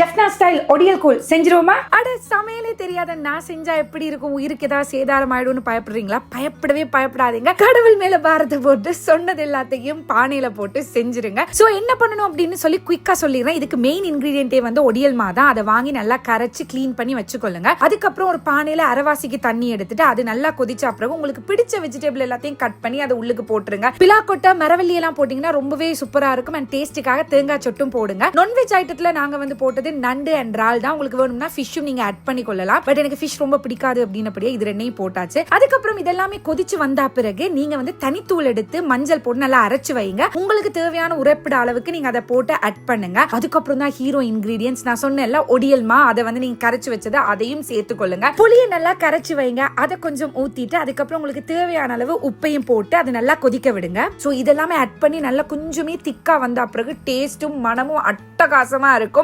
Jaffna style ஒடியல் கூழ். செஞ்சிருவோமா? அட சமையலே தெரியாத நான் செஞ்சா எப்படி இருக்கும்? உயிருக்கு ஏதாவது சேதாரம் ஆயிடும்னு பயப்படுறீங்களா? பயப்படவே பயப்படாதீங்க. கடவுள் மேல பாரத்தை போட்டு சொன்னது எல்லாத்தையும் பானையில போட்டு செஞ்சிருங்க. சோ என்ன பண்ணணும் அப்படின்னு சொல்லி குயிக்கா சொல்லிடுறேன். இதுக்கு மெயின் இன்கிரீடியன்ட்டே வந்து ஒடியல் மாதம் தான். அதை வாங்கி நல்லா கரைச்சு க்ளீன் பண்ணி வச்சுக்கொள்ளுங்க. அதுக்கப்புறம் ஒரு பானையில அரைவாசிக்கு தண்ணி எடுத்துட்டு அது நல்லா கொதிச்ச பிறகு உங்களுக்கு பிடிச்ச வெஜிடபிள் எல்லாத்தையும் கட் பண்ணி அதை உள்ளுக்கு போட்டுருங்க. பிலாக்கொட்டை மரவள்ளி எல்லாம் போட்டீங்கன்னா ரொம்பவே சூப்பரா இருக்கும். அண்ட் டேஸ்ட்டுக்காக தேங்காய் சொட்டும் போடுங்க. நான்வெஜ் ஐட்டத்துல நாங்க வந்து போட்டது நண்டு அண்ட் ரால் தான் உங்களுக்கு வேணும்னா ஃபிஷ்ஷும் நீங்க ஆட் பண்ணி கொள்ளலாம். பட் எனக்கு ஃபிஷ் ரொம்ப பிடிக்காது அப்படின்னபடியே இது ரெண்டையும் போட்டாச்சு. அதுக்கப்புறம் இதெல்லாமே கொதிச்சு வந்தா பிறகு நீங்க வந்து தனித்தூள் எடுத்து மஞ்சள் போட்டு நல்லா அரைச்சு வைங்க. உங்களுக்கு தேவையான உரைப்பிட அளவுக்கு நீங்க அதை போட்டு ஆட் பண்ணுங்க. அதுக்கப்புறம் தான் ஹீரோ இன்கிரீடியன்ஸ் நான் சொன்னேன்ல ஒடியல்மா அதை வந்து நீங்க கரைச்சு வச்சது அதையும் சேர்த்து கொள்ளுங்க. புளியை நல்லா கரைச்சு வைங்க. அதை கொஞ்சம் ஊத்திட்டு அதுக்கப்புறம் உங்களுக்கு தேவையான அளவு உப்பையும் போட்டு அதை நல்லா கொதிக்க விடுங்க. ஸோ இதெல்லாமே ஆட் பண்ணி நல்லா கொஞ்சமே திக்கா வந்த பிறகு டேஸ்ட்டும் மனமும் அட்டகாசமா இருக்கும்.